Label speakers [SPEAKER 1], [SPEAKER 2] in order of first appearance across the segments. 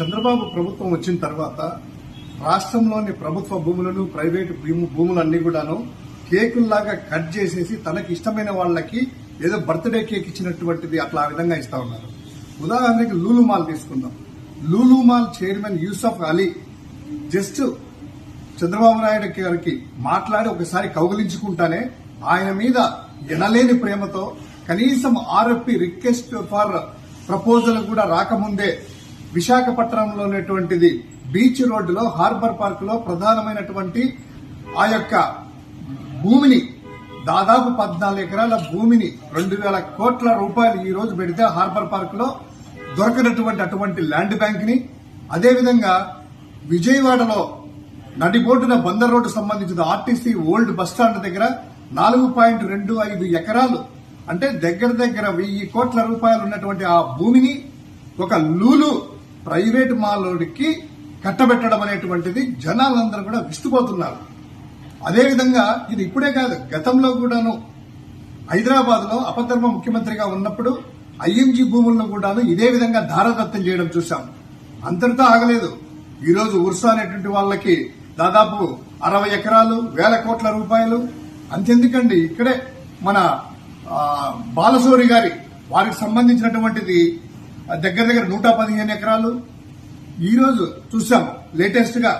[SPEAKER 1] చంద్రబాబు ప్రభుత్వం వచ్చిన తర్వాత రాష్ట్రంలోని ప్రభుత్వ భూములను ప్రైవేటు భూము- భూములన్నీ కూడాను కేకుల్లాగా కట్ చేసేసి తనకి ఇష్టమైన వాళ్ళకి ఏదో బర్త్డే కేక్ ఇచ్చినటువంటిది అట్లా ఆ విధంగా ఇస్తా ఉన్నారు. ఉదాహరణకి లూలు మాల్ తీసుకుందాం. Lulu mall chairman Yusuf Ali just Chandrababu Naidu గారికి మాట్లాడి ఒకసారి కౌగిలించుకుంటానే ఆయన మీద ఎనలేని ప్రేమతో కనీసం ఆర్ఎఫ్పి రిక్వెస్ట్ ఫర్ ప్రపోజల్ కూడా రాకముందే విశాఖపట్నంలో ఉన్నటువంటిది బీచ్ రోడ్డులో హార్బర్ పార్క్లో ప్రధానమైనటువంటి ఆ యొక్క భూమిని దాదాపు పద్నాలుగు ఎకరాల భూమిని రెండు వేల కోట్ల రూపాయలు ఈ రోజు పెడితే హార్బర్ పార్క్లో దొరకనటువంటి అటువంటి ల్యాండ్ బ్యాంక్ని అదేవిధంగా విజయవాడలో నడిబోటున బందర్ రోడ్డు సంబంధించిన ఆర్టీసీ ఓల్డ్ బస్టాండ్ దగ్గర నాలుగు పాయింట్ రెండు ఐదు ఎకరాలు అంటే దగ్గర దగ్గర వెయ్యి కోట్ల రూపాయలు ఉన్నటువంటి ఆ భూమిని ఒక లూలు ప్రైవేట్ మాలోడికి కట్టబెట్టడం అనేటువంటిది జనాలందరూ కూడా విస్తుపోతున్నారు. అదేవిధంగా ఇది ఇప్పుడే కాదు గతంలో కూడాను. హైదరాబాద్లో అపధర్మ ముఖ్యమంత్రిగా ఉన్నప్పుడు ఐఎంజీ భూములను కూడాను ఇదే విధంగా ధారదత్తం చేయడం చూశాం. అంతటితో ఆగలేదు. ఈరోజు ఉర్సా అనేటువంటి వాళ్ళకి దాదాపు అరవై ఎకరాలు వేల కోట్ల రూపాయలు. అంతెందుకండి ఇక్కడే మన ఆ, బాలశౌరి గారి వారికి సంబంధించినటువంటిది దగ్గర దగ్గర నూట పదిహేను ఎకరాలు. ఈరోజు చూసాం లేటెస్ట్గా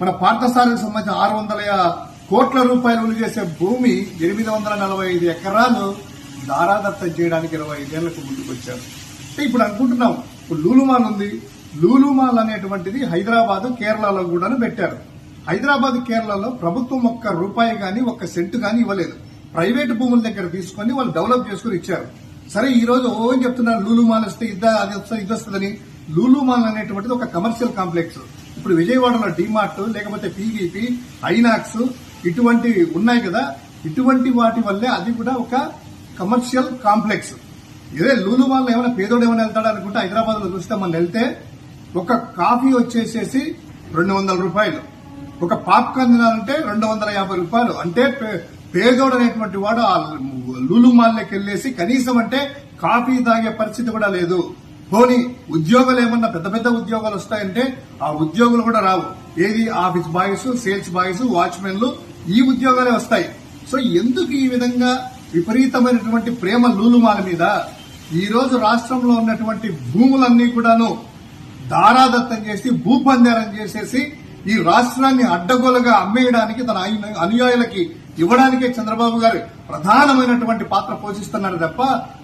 [SPEAKER 1] మన పార్థసారకు సంబంధించిన ఆరు వందల కోట్ల రూపాయలు చేసే భూమి ఎనిమిది వందల నలభై ఐదు ఎకరాలు దారాదత్తం చేయడానికి ఇరవై ఐదేళ్ళకు ముందుకొచ్చారు. ఇప్పుడు అనుకుంటున్నాం ఇప్పుడు లూలుమాల్ ఉంది. లూలుమాల్ అనేటువంటిది హైదరాబాద్ కేరళలో కూడా పెట్టారు. హైదరాబాద్ కేరళలో ప్రభుత్వం ఒక్క రూపాయి కానీ ఒక్క సెంటు కానీ ఇవ్వలేదు. ప్రైవేట్ భూముల దగ్గర తీసుకొని వాళ్ళు డెవలప్ చేసుకుని ఇచ్చారు. సరే ఈ రోజు ఓ అని చెప్తున్నారు లూలు మాల్ వస్తే ఇద్దా అది వస్తుంది ఇది వస్తుందని. లూలు మాల్ అనేటువంటిది ఒక కమర్షియల్ కాంప్లెక్స్. ఇప్పుడు విజయవాడలో డిమార్ట్ లేకపోతే పీవీపీ ఐనాక్స్ ఇటువంటివి ఉన్నాయి కదా ఇటువంటి వాటి వల్లే అది కూడా ఒక కమర్షియల్ కాంప్లెక్స్. ఇదే లూలు మాల్ ఏమైనా పేదోడు ఏమైనా వెళ్తాడు అనుకుంటే హైదరాబాద్లో చూస్తే మనం వెళ్తే ఒక కాఫీ వచ్చేసేసి రెండు వందల రూపాయలు. ఒక పాప్కార్న్ తినాలంటే రెండు వందల యాభై రూపాయలు. అంటే పే- పేదోడు అనేటువంటి వాడు ఆ లూలు మాల్లోకి వెళ్ళేసి కనీసం అంటే కాఫీ తాగే పరిస్థితి కూడా లేదు. పోనీ ఉద్యోగాలు ఏమన్నా పెద్ద పెద్ద ఉద్యోగాలు వస్తాయంటే ఆ ఉద్యోగులు కూడా రావు. ఏది ఆఫీస్ బాయ్స్ సేల్స్ బాయ్స్ వాచ్మెన్లు ఈ ఉద్యోగాలే వస్తాయి. సో ఎందుకు ఈ విధంగా విపరీతమైనటువంటి ప్రేమ లూలుమాల మీద? ఈ రోజు రాష్ట్రంలో ఉన్నటువంటి భూములన్నీ కూడాను దారాదత్తం చేసి భూపందేరం చేసేసి ఈ రాష్ట్రాన్ని అడ్డగోలుగా అమ్మేయడానికి తన అనుయాయులకి ఇవ్వడానికే చంద్రబాబు గారు ప్రధానమైనటువంటి పాత్ర పోషిస్తున్నారు తప్ప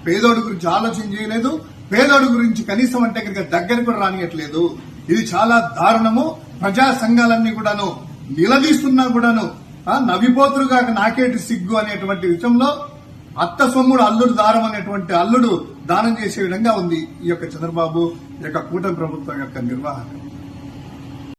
[SPEAKER 1] పేదోడి గురించి ఆలోచన చేయలేదు. పేదోడి గురించి కనీసం అంటే కనుక దగ్గర కూడా రానియట్లేదు. ఇది చాలా దారుణము. ప్రజా సంఘాలన్నీ కూడాను నిలదీస్తున్నా కూడాను ఆ, నవ్విపోతురుగా నాకేటి సిగ్గు అనేటువంటి విషయంలో అత్త సొమ్ముడు అల్లుడు దారం అనేటువంటి అల్లుడు దానం చేసే విధంగా ఉంది ఈ యొక్క చంద్రబాబు ఈ యొక్క కూటమి ప్రభుత్వం యొక్క నిర్వాహకం.